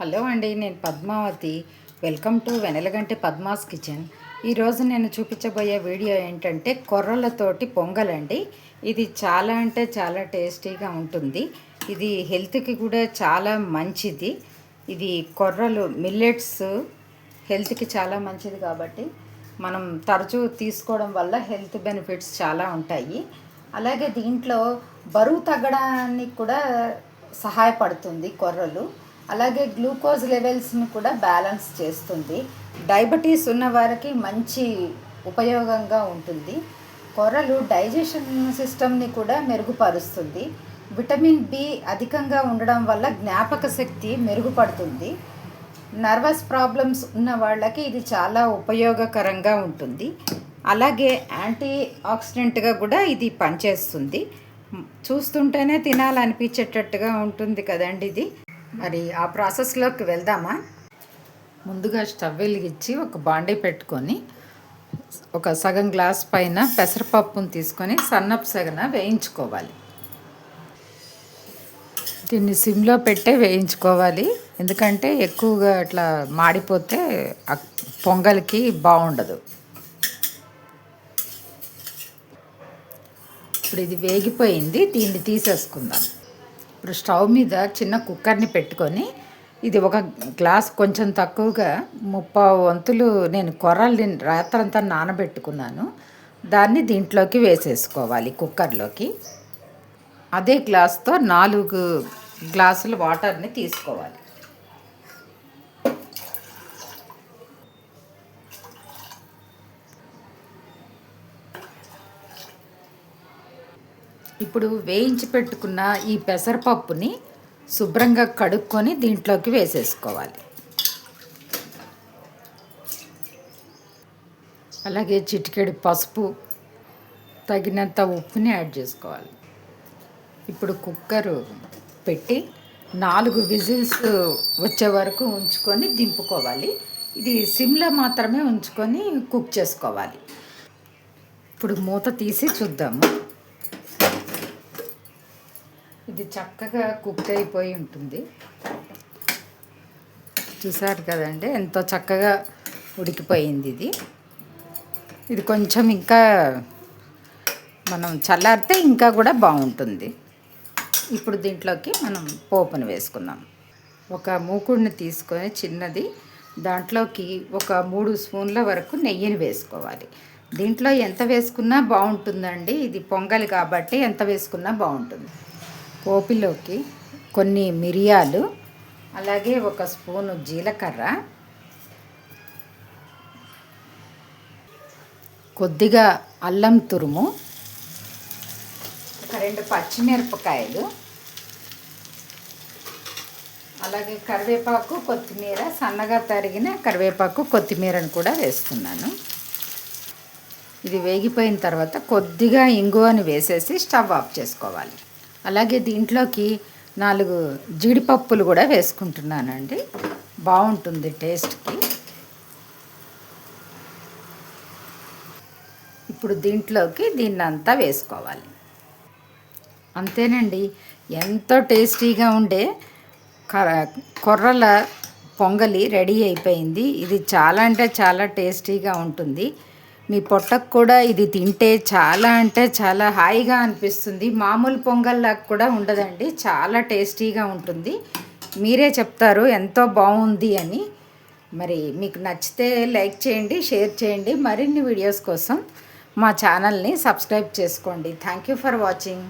Hello అండి నేను Padmavathi. Welcome to Venalaganti Padma's kitchen. ఈరోజు నేను చూపించబోయే వీడియో ఏంటంటే కొర్రలతోటి పొంగలండి. ఇది చాలా అంటే చాలా టేస్టీగా ఉంటుంది. ఇది హెల్త్కి కూడా చాలా మంచిది. ఇది కొర్రలు మిల్లెట్స్ హెల్త్కి చాలా మంచిది కాబట్టి మనం తరచూ తీసుకోవడం వల్ల హెల్త్ బెనిఫిట్స్ చాలా ఉంటాయి. అలాగే దీంట్లో బరువు తగ్గడానికి కూడా సహాయపడుతుంది కొర్రలు. అలాగే గ్లూకోజ్ లెవెల్స్ని కూడా బ్యాలెన్స్ చేస్తుంది. డయాబెటీస్ ఉన్న వారికి మంచి ఉపయోగంగా ఉంటుంది. కొర్రలు డైజెషన్ సిస్టమ్ని కూడా మెరుగుపరుస్తుంది. విటమిన్ బి అధికంగా ఉండడం వల్ల జ్ఞాపక శక్తి మెరుగుపడుతుంది. నర్వస్ ప్రాబ్లమ్స్ ఉన్న వాళ్ళకి ఇది చాలా ఉపయోగకరంగా ఉంటుంది. అలాగే యాంటీ ఆక్సిడెంట్గా కూడా ఇది పనిచేస్తుంది. చూస్తుంటేనే తినాలనిపించేటట్టుగా ఉంటుంది కదండి ఇది. మరి ఆ ప్రాసెస్లోకి వెళ్దామా? ముందుగా స్టవ్ వెలిగించి ఒక బాండీ పెట్టుకొని ఒక సగం గ్లాస్ పైన పెసరపప్పును తీసుకొని సన్నపు సగన వేయించుకోవాలి. దీన్ని సిమ్లో పెట్టే వేయించుకోవాలి. ఎందుకంటే ఎక్కువగా అట్లా మాడిపోతే పొంగల్కి బాగుండదు. ఇప్పుడు ఇది వేగిపోయింది. దీన్ని తీసేసుకుందాం. ఇప్పుడు స్టవ్ మీద చిన్న కుక్కర్ని పెట్టుకొని ఇది ఒక గ్లాస్ కొంచెం తక్కువగా ముప్పై వంతులు నేను కొర్రలు రాత్రంతా నానబెట్టుకున్నాను. దాన్ని దీంట్లోకి వేసేసుకోవాలి కుక్కర్లోకి. అదే గ్లాస్తో నాలుగు గ్లాసులు వాటర్ని తీసుకోవాలి. ఇప్పుడు వేయించి పెట్టుకున్న ఈ పెసరపప్పుని శుభ్రంగా కడుక్కొని దీంట్లోకి వేసేసుకోవాలి. అలాగే చిటికెడు పసుపు తగినంత ఉప్పుని యాడ్ చేసుకోవాలి. ఇప్పుడు కుక్కర్ పెట్టి నాలుగు విజిల్స్ వచ్చే వరకు ఉంచుకొని దింపుకోవాలి. ఇది సిమ్లో మాత్రమే ఉంచుకొని కుక్ చేసుకోవాలి. ఇప్పుడు మూత తీసి చూద్దాము. ఇది చక్కగా కుక్ అయిపోయి ఉంటుంది. చూసారు కదండి ఎంతో చక్కగా ఉడికిపోయింది ఇది. ఇది కొంచెం ఇంకా మనం చల్లారితే ఇంకా కూడా బాగుంటుంది. ఇప్పుడు దీంట్లోకి మనం పోపును వేసుకుందాం. ఒక మూకుడిని తీసుకొని చిన్నది దాంట్లోకి ఒక మూడు స్పూన్ల వరకు నెయ్యిని వేసుకోవాలి. దీంట్లో ఎంత వేసుకున్నా బాగుంటుందండి. ఇది పొంగల్ కాబట్టి ఎంత వేసుకున్నా బాగుంటుంది. పోపులోకి కొన్ని మిరియాలు అలాగే ఒక స్పూను జీలకర్ర. కొద్దిగా అల్లం తురుము ఒక రెండు పచ్చిమిరపకాయలు అలాగే కరివేపాకు కొత్తిమీర సన్నగా తరిగిన కరివేపాకు కొత్తిమీరను కూడా వేస్తున్నాను. ఇది వేగిపోయిన తర్వాత కొద్దిగా ఇంగువని వేసేసి స్టవ్ ఆఫ్ చేసుకోవాలి. అలాగే దీంట్లోకి నాలుగు జీడిపప్పులు కూడా వేసుకుంటున్నానండి. బాగుంటుంది టేస్ట్కి. ఇప్పుడు దీంట్లోకి దీన్ని అంతా వేసుకోవాలి. అంతేనండి ఎంతో టేస్టీగా ఉండే కొర్రల పొంగలి రెడీ అయిపోయింది. ఇది చాలా అంటే చాలా టేస్టీగా ఉంటుంది. మీ పొట్టకు కూడా ఇది తింటే చాలా అంటే చాలా హాయిగా అనిపిస్తుంది. మామూలు పొంగల్లాగా కూడా ఉండదండి. చాలా టేస్టీగా ఉంటుంది. మీరే చెప్తారు ఎంతో బాగుంది అని. మరి మీకు నచ్చితే లైక్ చేయండి షేర్ చేయండి. మరిన్ని వీడియోస్ కోసం మా ఛానల్ని సబ్స్క్రైబ్ చేసుకోండి. Thank you for watching.